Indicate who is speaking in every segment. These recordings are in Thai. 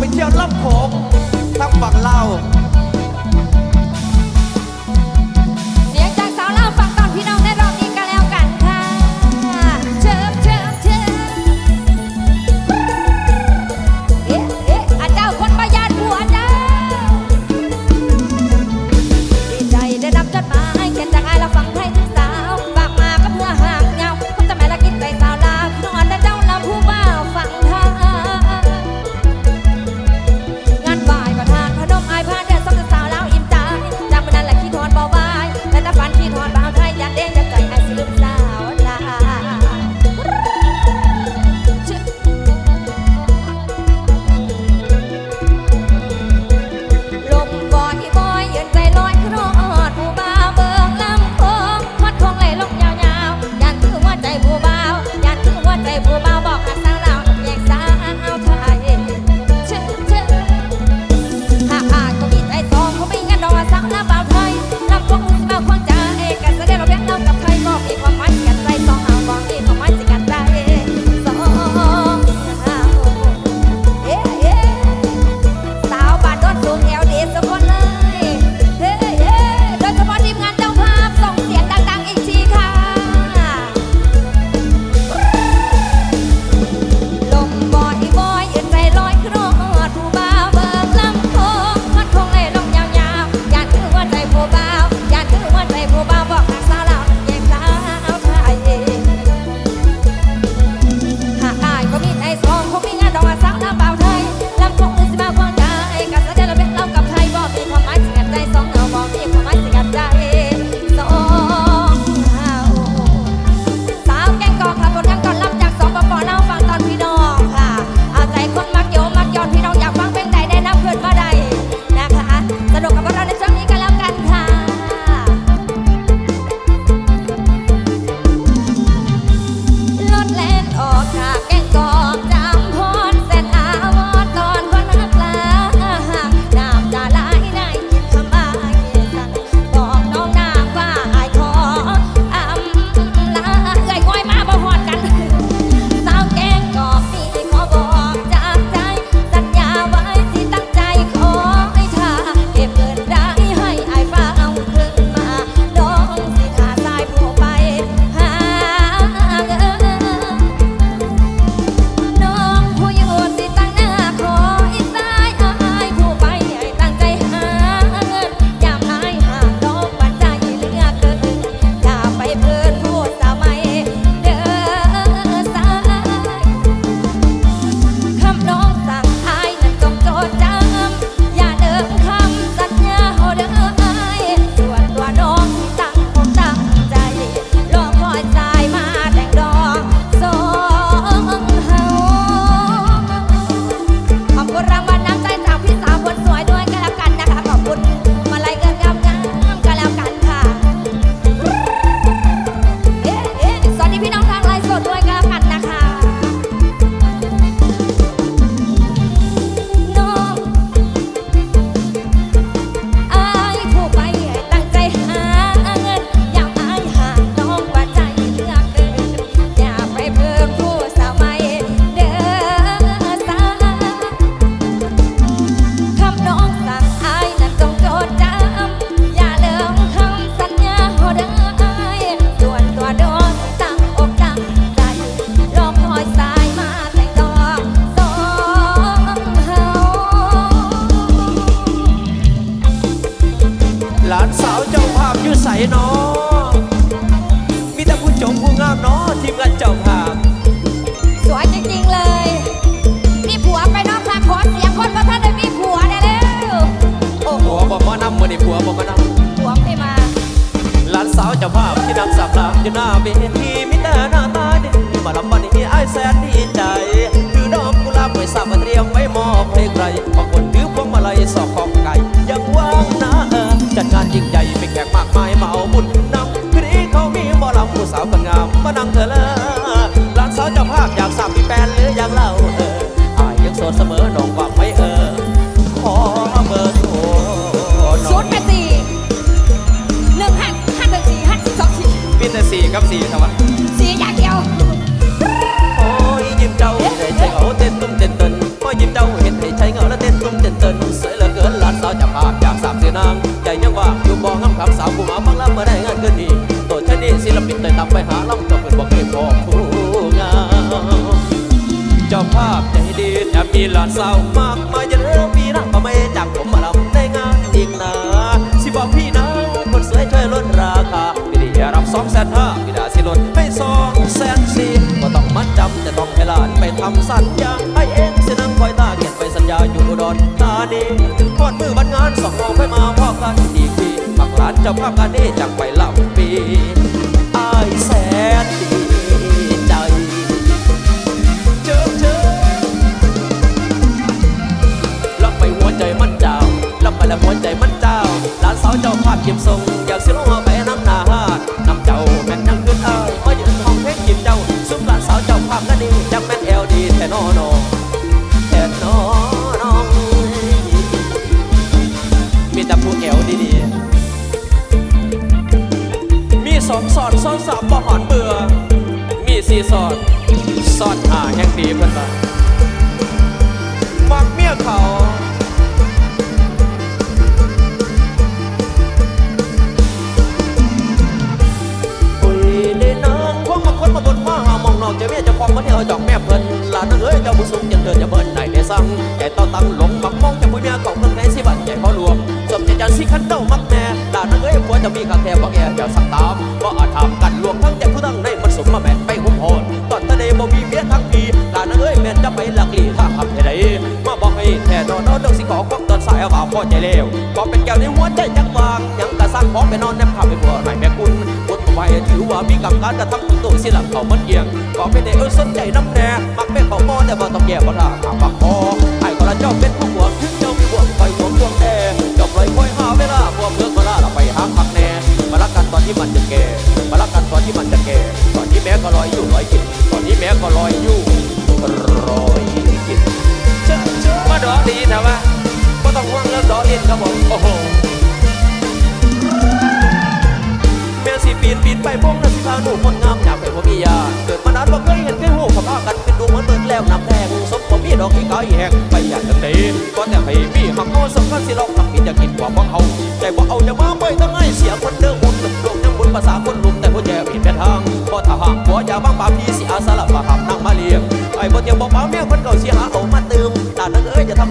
Speaker 1: ไปเที่ยวลำโขงทั้งฝั่ง
Speaker 2: เรา ภาพี่นั่งสับหลาบอยู่หน้าเวที กับสีทำไมสีอย่างเดียว โอ้ยยิ้มเจ้าเห็นใจเขาเต้นตุ้มเต้นเต้นโอ้ยยิ้มเจ้าเห็นใจเขาแล้วเต้นตุ้มเต้นเต้นสวยเหลือเกินหลานสาวจะพาจากสามสีนางใจยังว่างอยู่บ่องามคำสาวผู้มาฟังแล้วเมื่อได้งานเก็ดีตัว
Speaker 1: ชนี
Speaker 2: ศิลปินเลยตามไปหา
Speaker 1: ล่องเจ้าเปิดบอกให้พอผู้งามเจ้าภาพใจดี
Speaker 2: แต่
Speaker 1: มีหลานสาวมาำสัญญาให้เองสินั่งคอยตาเก็บไปสัญญาอยู่อุดรธานีพอดมือวันงานสองโมงค่อยมาพ่อกันอีกทีมักหลานเจ้าภาพงานนี้จากไปลำปีไอแสนดีใจเจอเจอลับไปหัวใจมันเจ้าลับไปแล้วหัวใจมันเจ้าหลานสาวเจ้าภาพเก็บทรงอยากเสิลงเอาไปน้ บ่หอนเบื่อ มีสีสอดสอดหาแห่งดีเพิ่นว่ามักเมียเขาปุยได้นางพวกมาคนมาบนมาหามองนอกเจะเมียเจะคองมาเที่ยวจองแม่เพิ่นหลานนั่งเอ้ยเจ้าผู้สูงจังเดินจะเบิ่นไหนได้สั่งแต่เต้าตังหลงมักมองจะปุยเมียเก่าเพิ่งในสิบันใหญ่พอรวมสมใจจันสิขันเต้ามักแน่หลานนั่งเอ้ยผัวจะมีกาแทบักแออย่าสักตาม อนสายเอาบ่าวพ่อใจเลวก็เป็นแก้วในหัวใจจังวางยังกะสร้างของไปนอนแนบขับไปบัวไหนแม่คุณบุญไว้ถือว่ามีกำการกระทำตัวสิหลังเขามันเอียงก็เป็นได้เออสนใจน้ำแน่มักเป็นเขามอแต่บ่ต้องแย่บ่ละขาปักคอไอ้คนละเจ้าเป็นผู้หวงถึงเจ้ามีบวกคอยหวงดวงแน่จ้าปล่อยคอยหาเวลาพวกเพื่อนก็ล่าเราไปหาพักแน่มารักกันตอนที่มันจะแก่ ครับผมโอ้โหแม่สิปีนปีนไปพงนั้นสิพาหนูคนงามอยากเป็นพ่อมียาเกิดมานานบ่เคยเห็นเคยหูเขาพากันเป็นดูเหมือนเบิดแล้วน้ำแดงสมบ่มีดอกอีกายแหงไปอยากจะเตะก็แต่ให้มีหักโมสำคัญสิลองทำกินจะกินกว่าบ่เอาใจบ่เอาจะมาไปทั้งไงเสียคนเด้อบุญดวงยังบุญภาษาคนลุมแต่ผู้แย่ผิดเป็นทางพอถ้าหากผัวอย่าบังป่าพี่สิอาสาละมาหับนางมาเลี้ยงไอ้บ่เที่ยวบ่ปาเมียคนเก่าสิหาเอา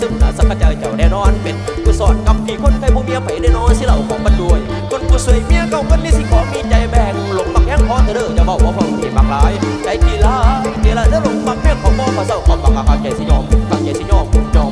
Speaker 1: ซึมหน้าสักเจอเจ้าแน่นอนเป็นกูสอนกับพี่คนไกลผู้เมียไปได้นอนสิเหล่าของบัดด้วยคนกูสวยเมียเก่าคนนี้สิขอมีใจแบ่งหลงบักแย้งขอเธอเด้อจะบอกว่าพ่อที่บากหลาย ใจกีฬาเดี๋ยวละเด้อหลงบักแย้งของพ่อพระเจ้าของบักอาใจสิยอมตั้ใจสิยอมยอม